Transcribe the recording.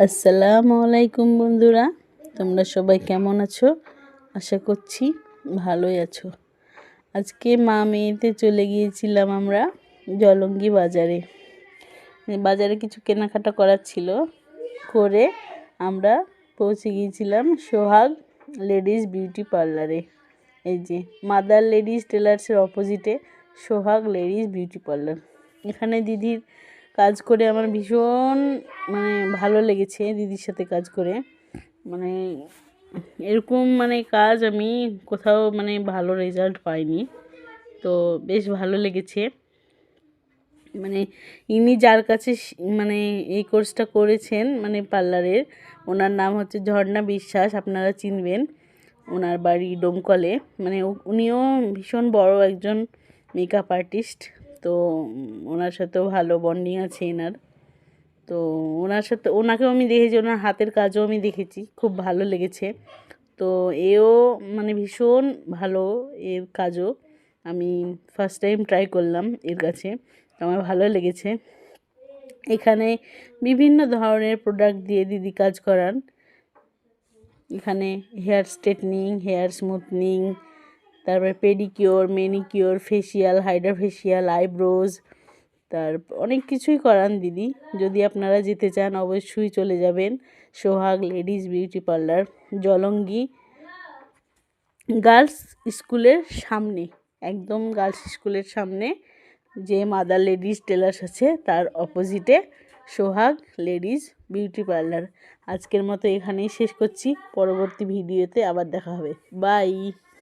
আসসালামু আলাইকুম বন্ধুরা, তোমরা সবাই কেমন আছো? আশা করছি ভালোই আছো। আজকে মা মেয়েতে চলে গিয়েছিলাম আমরা জলঙ্গি বাজারে। বাজারে কিছু কেনাকাটা করার ছিল, করে আমরা পৌঁছে গিয়েছিলাম সোহাগ লেডিস বিউটি পার্লারে। এই যে মাদার লেডিস টেলার্সের অপোজিটে সোহাগ লেডিস বিউটি পার্লার। এখানে দিদির কাজ করে আমার ভীষণ মানে ভালো লেগেছে দিদির সাথে কাজ করে। মানে এরকম মানে কাজ আমি কোথাও মানে ভালো রেজাল্ট পাইনি। তো বেশ ভালো লেগেছে। মানে ইনি যার কাছে মানে এই কোর্সটা করেছেন মানে পার্লারের, ওনার নাম হচ্ছে ঝর্ণা বিশ্বাস, আপনারা চিনবেন। ওনার বাড়ি ডোমকলে। মানে উনিও ভীষণ বড় একজন মেকআপ আর্টিস্ট তো ওনার সাথেও ভালো বন্ডিং আছে এনার। তো ওনার সাথে, ওনাকেও আমি দেখেছি, ওনার হাতের কাজও আমি দেখেছি, খুব ভালো লেগেছে। তো এও মানে ভীষণ ভালো এর কাজও। আমি ফার্স্ট টাইম ট্রাই করলাম এর কাছে, আমার ভালো লেগেছে। এখানে বিভিন্ন ধরনের প্রোডাক্ট দিয়ে দিদি কাজ করান। এখানে হেয়ার স্ট্রেটনিং হেয়ার স্মুথনিং তারপরে pedicure manicure facial hydra facial eyebrows তার অনেক কিছুই করান দিদি। যদি আপনারা যেতে চান, অবশ্যই চলে যাবেন। Sohag ladies beauty parlour, Jalangi girls স্কুলের সামনে, একদম গার্লস স্কুলের সামনে, যে মাদার লেডিস টেলার্স আছে, তার অপোজিটে সোহাগ লেডিস বিউটি পার্লার। আজকের মতো এখানেই শেষ করছি। পরবর্তী ভিডিওতে আবার দেখা হবে। বাই!